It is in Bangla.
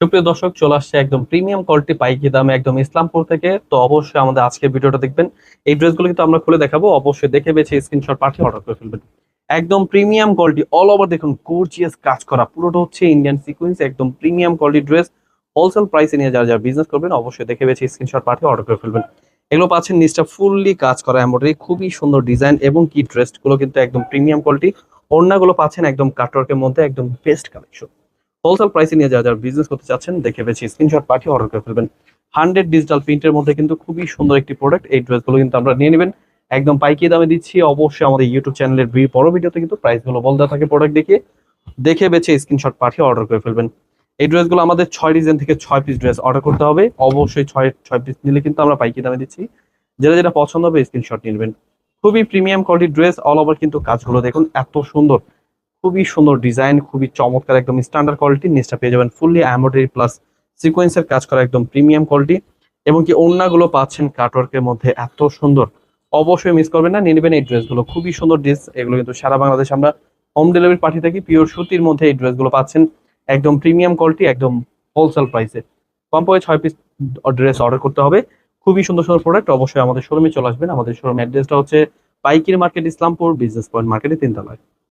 সুপ্রিয় দর্শক, চলে আসছে একদম প্রিমিয়াম কোয়ালিটি পাইকি দামে একদম ইসলামপুর থেকে। তো অবশ্যই আমাদের আজকের ভিডিওটা দেখবেন। এই ড্রেসগুলো কিন্তু আমরা খুলে দেখাবো। অবশ্যই দেখে বেছে স্ক্রিনশট পাঠিয়ে অর্ডার করে ফেলবেন। একদম প্রিমিয়াম কোয়ালিটি অল ওভার দেখুন গর্জিয়াস কাজ করা। পুরোটা হচ্ছে ইন্ডিয়ান সিকুয়েন্স একদম প্রিমিয়াম কোয়ালিটি ড্রেস হোলসেল প্রাইসে নিয়ে যারা যারা বিজনেস করবেন, অবশ্যই দেখে বেছে স্ক্রিনশট পাঠিয়ে অর্ডার করে ফেলবেন। এগুলো পাচ্ছেন নিচটা ফুললি কাজ করা এমব্রয়ডারি খুবই সুন্দর ডিজাইন এবং কি ড্রেসগুলো কিন্তু একদম প্রিমিয়াম কোয়ালিটি ওড়নাগুলো পাচ্ছেন একদম কাটওয়ার্কের মধ্যে, একদম বেস্ট কালেকশন হোলসেল প্রাইসে নিয়ে যারা যারা বিজনেস করতে চাচ্ছেন, দেখে বেছে স্ক্রিনশট পাঠিয়ে অর্ডার করে ফেলবেন। হান্ড্রেড ডিজিটাল প্রিন্টের মধ্যে কিন্তু খুবই সুন্দর একটি প্রোডাক্ট এই ড্রেসগুলো কিন্তু আমরা নিয়ে নেবেন। একদম পাইকি দামে দিচ্ছি। অবশ্যই আমাদের ইউটিউব চ্যানেলের বড় ভিডিওতে কিন্তু প্রাইসগুলো বলতে থাকে প্রোডাক্ট দেখিয়ে দেখে বেছে স্ক্রিনশট পাঠিয়ে অর্ডার করে ফেলবেন। এই ড্রেসগুলো আমাদের ছয় ডিজাইন থেকে ছয় পিস ড্রেস অর্ডার করতে হবে। অবশ্যই ছয় ছয় পিস নিলে কিন্তু আমরা পাইকি দামে দিচ্ছি। যেটা যেটা পছন্দ হবে স্ক্রিনশট নেবেন। খুবই প্রিমিয়াম কোয়ালিটির ড্রেস অল ওভার কিন্তু কাজগুলো দেখুন, এত সুন্দর। খুবই সুন্দর ডিজাইন খুবই চমৎকার, একদম স্ট্যান্ডার্ড কোয়ালিটি নিচটা পেয়ে যাবেন ফুললি এমব্রয়ডারি প্লাস সিকোয়েন্সের কাজ করা একদম প্রিমিয়াম কোয়ালিটি এবং কি ওড়নাগুলো পাচ্ছেন কাটওয়ার্কের মধ্যে এত সুন্দর। অবশ্যই মিস করবেন না, নিয়ে নেবেন এই ড্রেসগুলো খুবই সুন্দর ড্রেস এগুলো কিন্তু সারা বাংলাদেশ আমরা হোম ডেলিভারি পাঠিয়ে থাকি পিওর সুতির মধ্যে এই ড্রেসগুলো পাচ্ছেন। একদম প্রিমিয়াম কোয়ালিটি একদম হোলসেল প্রাইসে কমপক্ষে ছয় পিস ড্রেস অর্ডার করতে হবে। খুবই সুন্দর সুন্দর প্রোডাক্ট অবশ্যই আমাদের শোরুমে চলে আসবেন। আমাদের শোরুম অ্যাড্রেসটা হচ্ছে পাইকির মার্কেট ইসলামপুর বিজনেস পয়েন্ট মার্কেটে তিনতলায়।